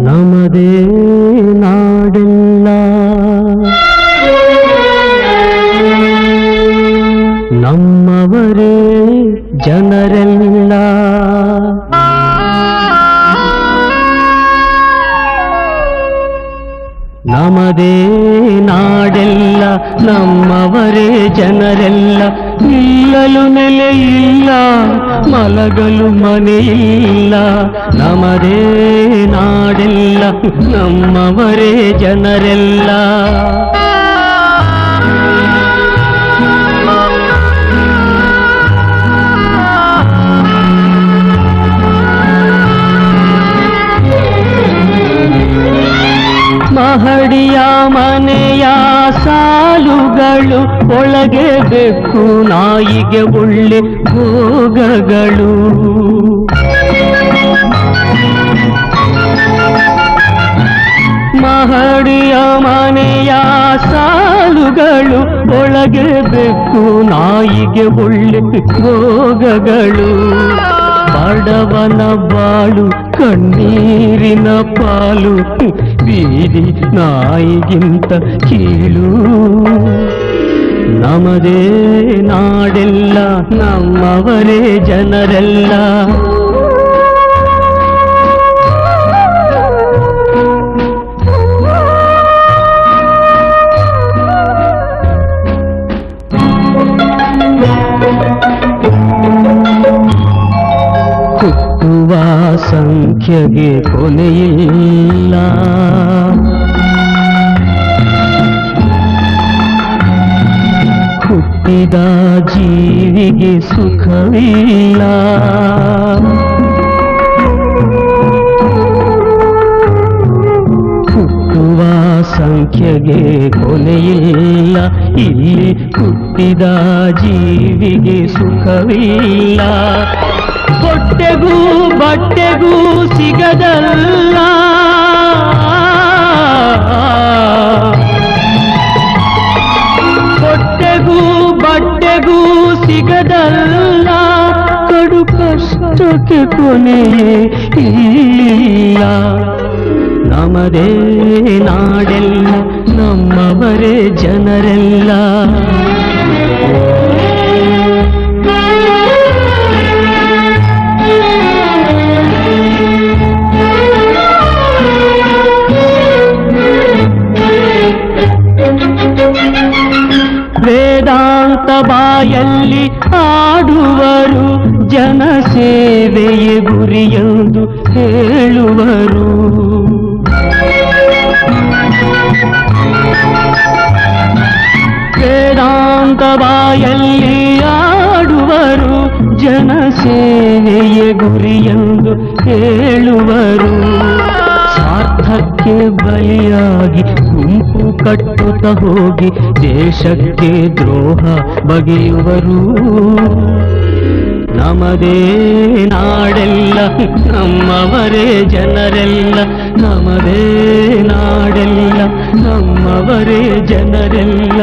நமதே நாடெல்லாம் நம்மவரே ஜனரெல்லாம் ನಮದೇ ನಾಡೆಲ್ಲ ನಮ್ಮವರೇ ಜನರೆಲ್ಲ ನಿಲ್ಲಲು ನೆಲೆಯಿಲ್ಲ ಮಲಗಲು ಮನೆಯಿಲ್ಲ ನಮದೇ ನಾಡೆಲ್ಲ ನಮ್ಮವರೇ ಜನರೆಲ್ಲ. ಮಹಡಿಯ ಮನೆಯ ಸಾಲುಗಳು, ಒಳಗೆ ಬೆಕ್ಕು, ನಾಯಿಗೆ ಒಳ್ಳೆ ಭೋಗಗಳು. ಮಹಡಿಯ ಮನೆಯ ಸಾಲುಗಳು, ಒಳಗೆ ಬೆಕ್ಕು, ನಾಯಿಗೆ ಒಳ್ಳೆ ಭೋಗಗಳು. ಬಡವನ ಬಾಳು ಕಣ್ಣೀರಿನ ಪಾಲು ಬೀದಿ ನಾಯಿಗಿಂತ ಕೀಳು ನಮದೇ ನಾಡೆಲ್ಲ ನಮ್ಮವರೇ ಜನರೆಲ್ಲ ಹುಟ್ಟುವ ಸಂಖ್ಯೆಗೆ ಕೊನೆಯಿಲ್ಲ ಹುಟ್ಟಿದ ಜೀವಿಗೆ ಸುಖವಿಲ್ಲ ಹುಟ್ಟುವ ಸಂಖ್ಯೆಗೆ ಕೊನೆಯಿಲ್ಲ ಇಲ್ಲಿ ಹುಟ್ಟಿದ ಜೀವಿಗೆ ಸುಖವಿಲ್ಲ ಹೊಟ್ಟೆಗೂ ಬಟ್ಟೆಗೂ ಸಿಗದಲ್ಲ. ಹೊಟ್ಟೆಗೂ ಬಟ್ಟೆಗೂ ಸಿಗದಲ್ಲ. ಕಡು ಕಷ್ಟಕ್ಕೆ ಕೊನೆ ಇಲ್ಲ ನಮದೇ ನಾಡೆಲ್ಲ ನಮ್ಮವರೇ ಜನರೆಲ್ಲ. ವೇದಾಂತ ಬಾಯಲ್ಲಿ ಆಡುವರು ಜನ ಸೇವೆಯೇ ಗುರಿಯೆಂದು ಹೇಳುವರು ವೇದಾಂತ ಬಾಯಲ್ಲಿ ಆಡುವರು ಜನ ಸೇವೆಯೇ ಗುರಿಯೆಂದು ಹೇಳುವರು ಸ್ವಾರ್ಥಕ್ಕೆ ಬಲಿಯಾಗಿ ಗುಂಪು ಕಟ್ಟುತ್ತ ಹೋಗಿ ದೇಶಕ್ಕೆ ದ್ರೋಹ ಬಗೆಯುವರು. ನಮದೇ ನಾಡೆಲ್ಲ, ನಮ್ಮವರೇ ಜನರೆಲ್ಲ, ನಮದೇ ನಾಡೆಲ್ಲ, ನಮ್ಮವರೇ ಜನರೆಲ್ಲ.